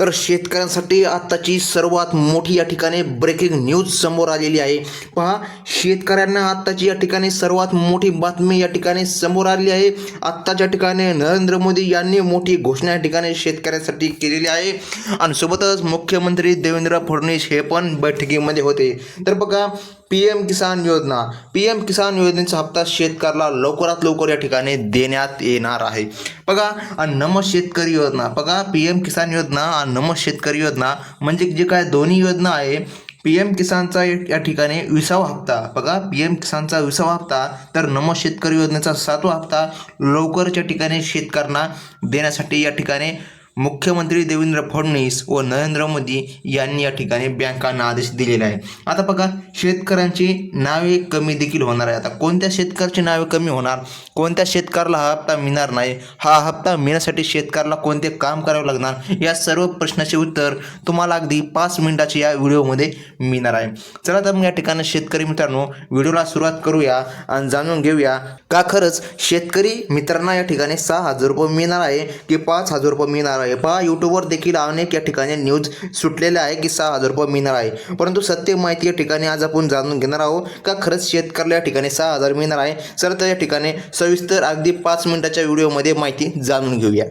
तर शेतकऱ्यांसाठी आत्ताची सर्वात मोठी या ठिकाणी ब्रेकिंग न्यूज समोर आलेली आहे. पहा शेतकऱ्यांना आत्ताची या ठिकाणी सर्वात मोठी बातमी या ठिकाणी समोर आली आहे. आत्ताच्या ठिकाणी नरेंद्र मोदी यांनी मोठी घोषणा या ठिकाणी शेतकऱ्यांसाठी केलेली आहे. आणि सोबतच मुख्यमंत्री देवेंद्र फडणवीस हे पण बैठकीमध्ये होते. तर बघा पी एम किसान योजना. पी एम किसान योजनेचा हप्ता शेतकऱ्याला लवकरात लवकर या ठिकाणी देण्यात येणार आहे. बघा आणि शेतकरी योजना. बघा पी एम किसान योजना आणि नमो शेतकरी योजना म्हणजे जे काय दोन्ही योजना आहे. पी एम किसानचा या ठिकाणी विसावा हप्ता. बघा पी एम किसानचा विसावा हप्ता तर नम शेतकरी योजनेचा सातवा हप्ता लवकरच्या ठिकाणी शेतकऱ्यांना देण्यासाठी या ठिकाणी मुख्यमंत्री देवेंद्र फडणवीस व नरेंद्र मोदी यांनी या ठिकाणी बँकांना आदेश दिलेला आहे. आता बघा शेतकऱ्यांची नावे कमी देखील होणार आहे. आता कोणत्या शेतकऱ्याची नावे कमी होणार? कोणत्या शेतकऱ्याला हा हप्ता मिळणार नाही? हा हप्ता मिळण्यासाठी शेतकऱ्याला कोणते काम करावे लागणार? या सर्व प्रश्नाचे उत्तर तुम्हाला अगदी पाच मिनिटाची या व्हिडिओमध्ये मिळणार आहे. चला तर मग या ठिकाणी शेतकरी मित्रांनो व्हिडिओला सुरुवात करूया आणि जाणून घेऊया का खरंच शेतकरी मित्रांना या ठिकाणी सहा हजार रुपये मिळणार आहे की पाच हजार रुपये मिळणार आहे? पहा यूट्यूबवर देखील अनेक या ठिकाणी न्यूज सुटलेल्या आहे की सहा हजार रुपये मिळणार आहे. परंतु सत्य माहिती या ठिकाणी आज आपण जाणून घेणार आहोत का खरंच शेतकऱ्याला या ठिकाणी सहा हजार मिळणार आहे? सर तर या ठिकाणी सविस्तर अगदी पाच मिनिटाच्या व्हिडिओमध्ये माहिती जाणून घेऊया.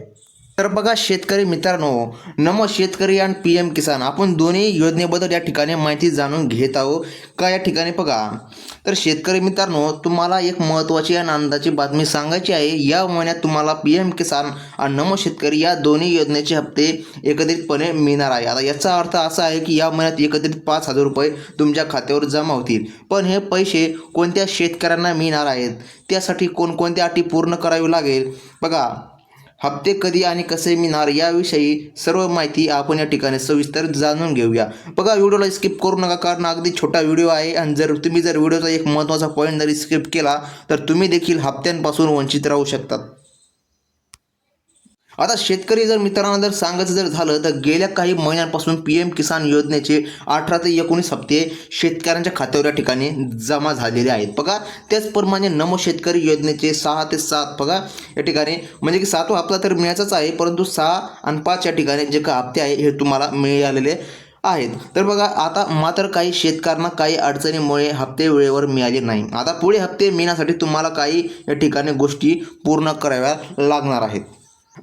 तर बघा शेतकरी मित्रांनो नमो शेतकरी आणि पी एम किसान आपण दोन्ही योजनेबद्दल या ठिकाणी माहिती जाणून घेत आहोत. का या ठिकाणी बघा तर शेतकरी मित्रांनो तुम्हाला एक महत्त्वाची आणि आनंदाची बातमी सांगायची आहे. या महिन्यात तुम्हाला पी एम किसान आणि नमो शेतकरी या दोन्ही योजनेचे हप्ते एकत्रितपणे मिळणार आहे. आता याचा अर्थ असा आहे की या महिन्यात एकत्रित पाच हजार रुपये तुमच्या खात्यावर जमा होतील. पण हे पैसे कोणत्या शेतकऱ्यांना मिळणार आहेत? त्यासाठी कोणकोणत्या अटी पूर्ण करावी लागेल? बघा हप्ते कधी आणि कसे मिळणार याविषयी सर्व माहिती आपण या ठिकाणी सविस्तर जाणून घेऊया. बघा व्हिडिओला स्किप करू नका कारण अगदी छोटा व्हिडिओ आहे आणि जर तुम्ही जर व्हिडिओचा एक महत्त्वाचा पॉईंट जरी स्किप केला तर तुम्ही देखील हप्त्यांपासून वंचित राहू शकतात. आता शेतकरी जर मित्रांना जर सांगायचं जर झालं तर गेल्या काही महिन्यांपासून पी एम किसान योजनेचे अठरा ते एकोणीस हप्ते शेतकऱ्यांच्या खात्यावर या ठिकाणी जमा झालेले आहेत. बघा त्याचप्रमाणे नमो शेतकरी योजनेचे सहा ते सात बघा या ठिकाणी म्हणजे की सातवा हप्ता तर मिळायचाच आहे परंतु सहा आणि पाच या ठिकाणी जे काही हप्ते आहे हे तुम्हाला मिळालेले आहेत. तर बघा आता मात्र काही शेतकऱ्यांना काही अडचणीमुळे हप्ते वेळेवर मिळाले नाही. आता पुढे हप्ते मिळण्यासाठी तुम्हाला काही या ठिकाणी गोष्टी पूर्ण कराव्या लागणार आहेत.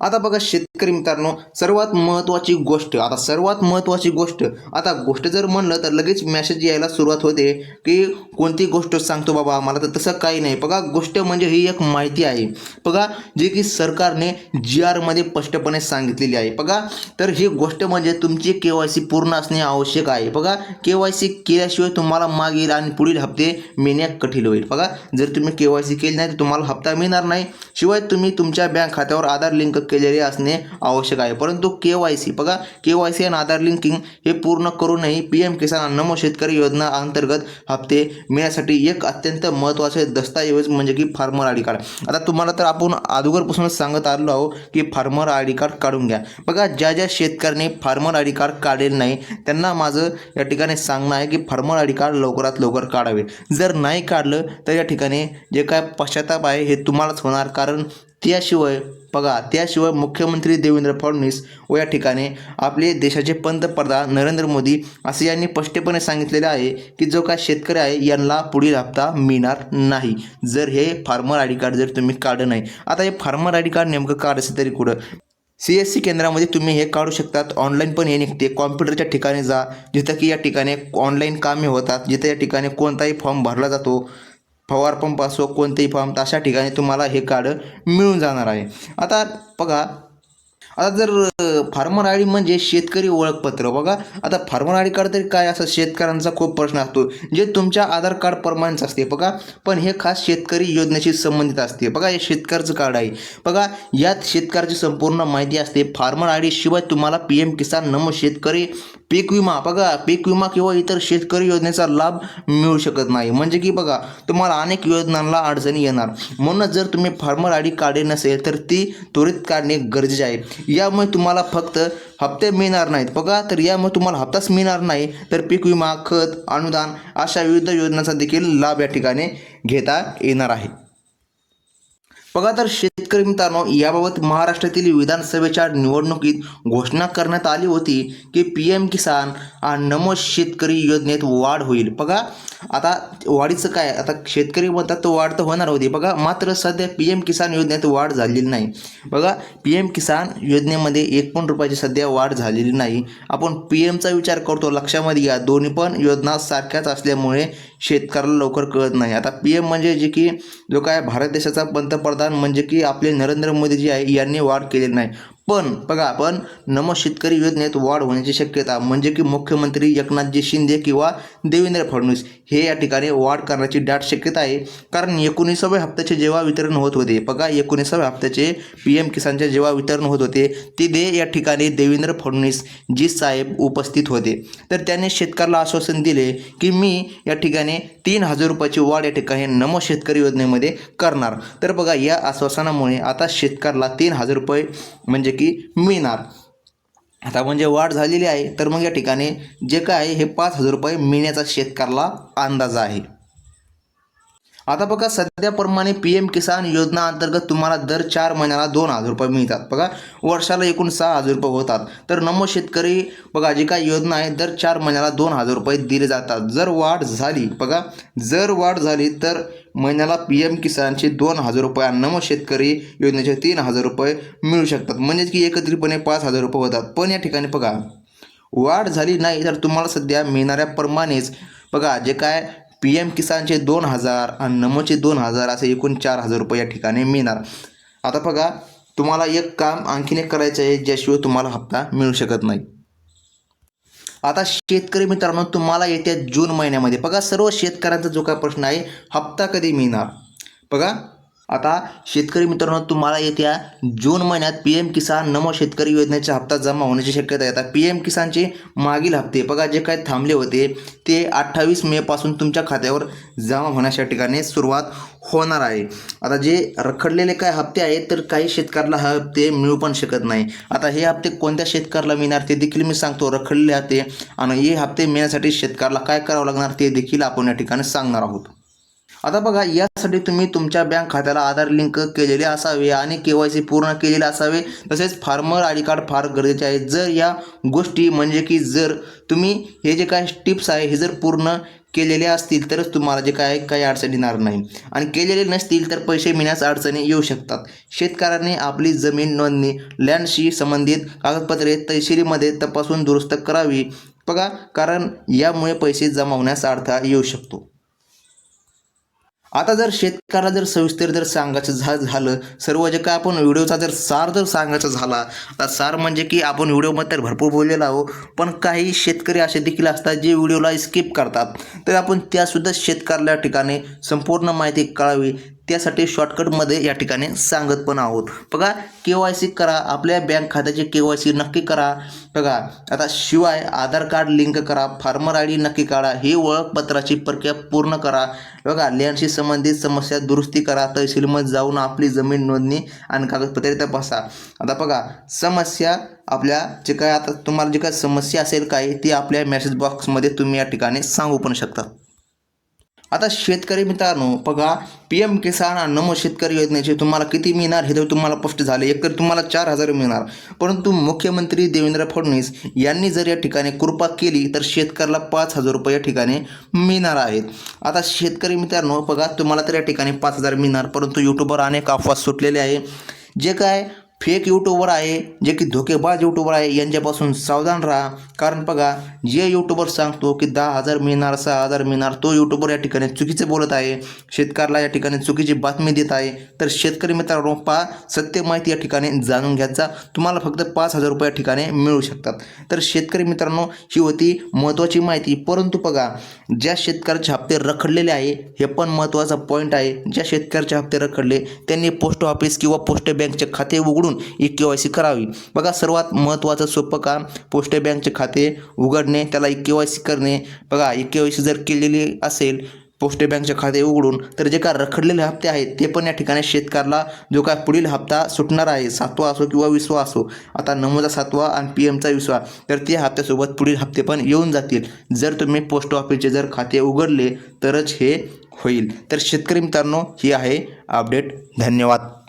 आता बघा शेतकरी मित्रांनो सर्वात महत्त्वाची गोष्ट आता सर्वात महत्त्वाची गोष्ट आता गोष्ट जर म्हणलं तर लगेच मॅसेज यायला सुरुवात होते की कोणती गोष्ट सांगतो बाबा आम्हाला तर तसं काही नाही. बघा गोष्ट म्हणजे ही एक माहिती आहे. बघा जे की सरकारने जी आरमध्ये स्पष्टपणे सांगितलेली आहे. बघा तर ही गोष्ट म्हणजे तुमची के वाय सी पूर्ण असणे आवश्यक आहे. बघा के वाय सी केल्याशिवाय तुम्हाला मागील आणि पुढील हप्ते मिळणे कठीण होईल. बघा जर तुम्ही के वाय सी केली नाही तर तुम्हाला हप्ता मिळणार नाही. शिवाय तुम्ही तुमच्या बँक खात्यावर आधार लिंक केलेले असणे आवश्यक आहे. परंतु के वाय सी बघा के वाय सी आणि आधार लिंकिंग हे पूर्ण करूनही पी एम किसान आणि नमो शेतकरी योजना अंतर्गत हप्ते मिळण्यासाठी एक अत्यंत महत्त्वाचे दस्तऐवज म्हणजे की फार्मर आय डी कार्ड. आता तुम्हाला तर आपण अगोदरपासूनच सांगत आलो आहोत की फार्मर आय डी कार्ड काढून घ्या. बघा ज्या ज्या शेतकऱ्यांनी फार्मर आय डी कार्ड काढलेलं नाही त्यांना माझं या ठिकाणी सांगणं आहे की फार्मर आय डी कार्ड लवकरात लवकर काढावे. जर नाही काढलं तर या ठिकाणी जे काय पश्चाताप आहे हे तुम्हालाच होणार कारण त्याशिवाय बघा त्याशिवाय मुख्यमंत्री देवेंद्र फडणवीस व या ठिकाणी आपले देशाचे पंतप्रधान नरेंद्र मोदी असे यांनी स्पष्टपणे सांगितलेले आहे की जो काय शेतकरी आहे यांना पुढील हप्ता मिळणार नाही. जर हे फार्मर आय डी कार्ड जर तुम्ही काढलं नाही. आता हे फार्मर आय डी कार्ड नेमकं काढायचं तरी कुठं? सी एस सी केंद्रामध्ये तुम्ही हे काढू शकतात. ऑनलाईन पण हे निघते. कॉम्प्युटरच्या ठिकाणी जा. जिथं की या ठिकाणी ऑनलाईन कामे होतात. जिथं या ठिकाणी कोणताही फॉर्म भरला जातो. फवार पंप असो कोणतेही पंप अशा ठिकाणी तुम्हाला हे कार्ड मिळून जाणार आहे. आता बघा आता जर फार्मर आय डी म्हणजे शेतकरी ओळखपत्र. बघा आता फार्मर आय डी कार्ड तरी काय असं शेतकऱ्यांचा खूप प्रश्न असतो जे तुमच्या आधार कार्ड प्रमाणेच असते बघा. पण हे खास शेतकरी योजनेशी संबंधित असते. बघा हे शेतकऱ्याचं कार्ड आहे. बघा यात शेतकऱ्याची संपूर्ण माहिती असते. फार्मर आय डी शिवाय तुम्हाला पी एम किसान नमो शेतकरी पीक विमा बघा पीक विमा किंवा इतर शेतकरी योजनेचा लाभ मिळू शकत नाही. म्हणजे की बघा तुम्हाला अनेक योजनांना अडचणी येणार. म्हणूनच जर तुम्ही फार्मर आय डी काढली नसेल तर ती त्वरित काढणे गरजेचे आहे. यामुळे तुम्हाला फक्त हप्ते मिळणार नाहीत. बघा तर यामुळे तुम्हाला हप्ताच मिळणार नाही. तर पीक विमा खत अनुदान अशा विविध योजनांचा देखील लाभ या ठिकाणी घेता येणार आहे. बघा तर शेतकरी मित्रांनो याबाबत महाराष्ट्रातील विधानसभेच्या निवडणुकीत घोषणा करण्यात आली होती की पी एम किसान आणि नमो शेतकरी योजनेत वाढ होईल. बघा आता वाढीचं काय? आता शेतकरी म्हणतात तो वाढ तर होणार होती. बघा मात्र सध्या पी एम किसान योजनेत वाढ झालेली नाही. बघा पी एम किसान योजनेमध्ये एक पण रुपयाची सध्या वाढ झालेली नाही. आपण पी एमचा विचार करतो. लक्षामध्ये घ्या दोन्ही पण योजना सारख्याच असल्यामुळे शेतकऱ्याला लवकर कळत नाही. आता पी एम म्हणजे जे की जो काय भारत देशाचा पंतप्रधान म्हणजे की आपले नरेंद्र मोदी जे आहे यांनी वाढ केलेली नाही. पण बघा आपण नमो शेतकरी योजनेत वाढ होण्याची शक्यता म्हणजे की मुख्यमंत्री एकनाथजी शिंदे किंवा देवेंद्र फडणवीस हे या ठिकाणी वाढ करण्याची दाट शक्यता आहे. कारण एकोणीसाव्या हप्त्याचे जेव्हा वितरण होत होते बघा एकोणीसाव्या हप्त्याचे पी एम किसानचे जेव्हा वितरण होत होते तिथे या ठिकाणी देवेंद्र फडणवीस जी साहेब उपस्थित होते. तर त्यांनी शेतकऱ्याला आश्वासन दिले की मी या ठिकाणी तीन हजार रुपयाची वाढ या ठिकाणी नमो शेतकरी योजनेमध्ये करणार. तर बघा या आश्वासनामुळे आता शेतकऱ्याला तीन हजार रुपये म्हणजे की मिळणार. आता म्हणजे वाढ झालेली आहे तर मग या ठिकाणी जे काय आहे हे पाच हजार रुपये मिळण्याचा शेतकऱ्याला अंदाज आहे. आता बघा सध्याप्रमाणे पी एम किसान योजना अंतर्गत तुम्हाला दर चार महिन्याला दोन हजार रुपये मिळतात. बघा वर्षाला एकूण सहा हजार रुपये होतात. तर नमो शेतकरी बघा जी काय योजना आहे दर चार महिन्याला दोन हजार रुपये दिले जातात. जर वाढ झाली बघा जर वाढ झाली तर महिन्याला पी एम किसानचे दोन हजार रुपये आणि नमो शेतकरी योजनेचे तीन हजार रुपये मिळू शकतात. म्हणजेच की एकत्रितपणे पाच हजार रुपये होतात. पण या ठिकाणी बघा वाढ झाली नाही तर तुम्हाला सध्या मिळणाऱ्याप्रमाणेच बघा जे काय पी एम किसानचे दोन हजार आणि नमोचे दोन हजार असे एकूण चार हजार रुपये या ठिकाणी मिळणार. आता बघा तुम्हाला एक काम आणखीन एक करायचं आहे ज्याशिवाय तुम्हाला हप्ता मिळू शकत नाही. आता शेतकरी मित्रांनो तुम्हाला येत्या जून महिन्यामध्ये बघा सर्व शेतकऱ्यांचा जो काय प्रश्न आहे हप्ता कधी मिळणार? बघा आता शेतकरी मित्रांनो तुम्हाला येत्या जून महिन्यात पी एम किसान नमो शेतकरी योजनेचा हप्ता जमा होण्याची शक्यता आहे. आता पी एम किसानचे मागील हप्ते बघा जे काय थांबले होते ते अठ्ठावीस मेपासून तुमच्या खात्यावर जमा होण्याच्या ठिकाणी सुरुवात होणार आहे. आता जे रखडलेले काय हप्ते आहेत तर काही शेतकऱ्याला हा हप्ते मिळू पण शकत नाही. आता हे हप्ते कोणत्या शेतकऱ्याला मिळणार ते देखील मी सांगतो. रखडलेले हप्ते आणि हे हप्ते मिळण्यासाठी शेतकऱ्याला काय करावं लागणार ते देखील आपण या ठिकाणी सांगणार आहोत. आता बघा यासाठी तुम्ही तुमच्या बँक खात्याला आधार लिंक केलेले असावे आणि के वाय सी पूर्ण केलेले असावे. तसेच फार्मर आय डी कार्ड फार गरजेचे आहे. जर या गोष्टी म्हणजे की जर तुम्ही हे जे काय टिप्स आहे हे जर पूर्ण केलेले असतील तरच तुम्हाला जे काय काही अडचण येणार नाही. आणि केलेले नसतील तर पैसे मिळण्यास अडचणी येऊ शकतात. शेतकऱ्यांनी आपली जमीन नोंदणी लँडशी संबंधित कागदपत्रे तहसीलीमध्ये तपासून दुरुस्त करावी. बघा कारण यामुळे पैसे जमा होण्यास अडथळा येऊ शकतो. आता जर शेतकऱ्याला जर सविस्तर जर सांगायचं झा झालं सर्व जे काय आपण व्हिडिओचा जर सार जर सांगायचा झाला आता सार म्हणजे की आपण व्हिडिओमध्ये तर भरपूर बोललेलो आहो पण काही शेतकरी असे देखील असतात जे व्हिडिओला स्किप करतात. तर आपण त्यासुद्धा शेतकऱ्याला ठिकाणी संपूर्ण माहिती कळावी. त्यासाठी शॉर्टकटमध्ये या ठिकाणी सांगत पण आहोत. बघा के वाय सी करा आपल्या बँक खात्याची के वाय सी नक्की करा. बघा आता शिवाय आधार कार्ड लिंक करा फार्मर आय डी नक्की काढा ही ओळखपत्राची प्रक्रिया पूर्ण करा. बघा लँडशी संबंधित समस्या दुरुस्ती करा तहसीलमध्ये जाऊन आपली जमीन नोंदणी आणि कागदपत्रे तपासा आता बघा समस्या आपल्या जे काय आता तुम्हाला जे काय समस्या असेल काय ती आपल्या मेसेज बॉक्समध्ये तुम्ही या ठिकाणी सांगू पण शकता. आता शेतकरी मित्रांनो बघा पी एम किसान नमो शेतकरी योजनेचे तुम्हाला किती मिळणार हे तर तुम्हाला स्पष्ट झाले. एकतर तुम्हाला चार हजार मिळणार. परंतु मुख्यमंत्री देवेंद्र फडणवीस यांनी जर या ठिकाणी कृपा केली तर शेतकऱ्याला पाच हजार रुपये या ठिकाणी मिळणार आहेत. आता शेतकरी मित्रांनो बघा तुम्हाला तर या ठिकाणी पाच हजार मिळणार परंतु यूट्यूबवर अनेक अफवा सुटलेले आहे. जे काय फेक यूट्यूबर आहे जे की धोकेबाज यूट्यूबर आहे यांच्यापासून सावधान राहा. कारण बघा जे यूट्यूबर सांगतो की दहा हजार मिळणार सहा हजार मिळणार तो यूट्यूबर या ठिकाणी चुकीचे बोलत आहे. शेतकऱ्याला या ठिकाणी चुकीची बातमी देत आहे. तर शेतकरी मित्रांनो पा सत्य माहिती या ठिकाणी जाणून घ्यायचा तुम्हाला फक्त पाच हजार रुपये या ठिकाणी मिळू शकतात. तर शेतकरी मित्रांनो ही होती महत्त्वाची माहिती. परंतु बघा ज्या शेतकऱ्याचे हप्ते रखडलेले आहे हे पण महत्त्वाचा पॉईंट आहे. ज्या शेतकऱ्याचे हप्ते रखडले त्यांनी पोस्ट ऑफिस किंवा पोस्ट बँकचे खाते उघडून ई के वाय सी करावी. बघा सर्वात महत्त्वाचं सोपं काम पोस्ट बँकचे खाते उघडणे त्याला ई के वाय सी करणे. बघा ई के वाय सी जर केलेली असेल पोस्ट बँकचे खाते उघडून तर जे काय रखडलेले हप्ते आहेत ते पण या ठिकाणी शेतकऱ्याला जो काय पुढील हप्ता सुटणार आहे सातवा असो किंवा विसवा असो आता नमोदा सातवा आणि पी एमचा विसवा तर ते हप्त्यासोबत पुढील हप्ते पण येऊन जातील. जर तुम्ही पोस्ट ऑफिसचे जर खाते उघडले तरच हे होईल. तर शेतकरी मित्रांनो ही आहे अपडेट. धन्यवाद.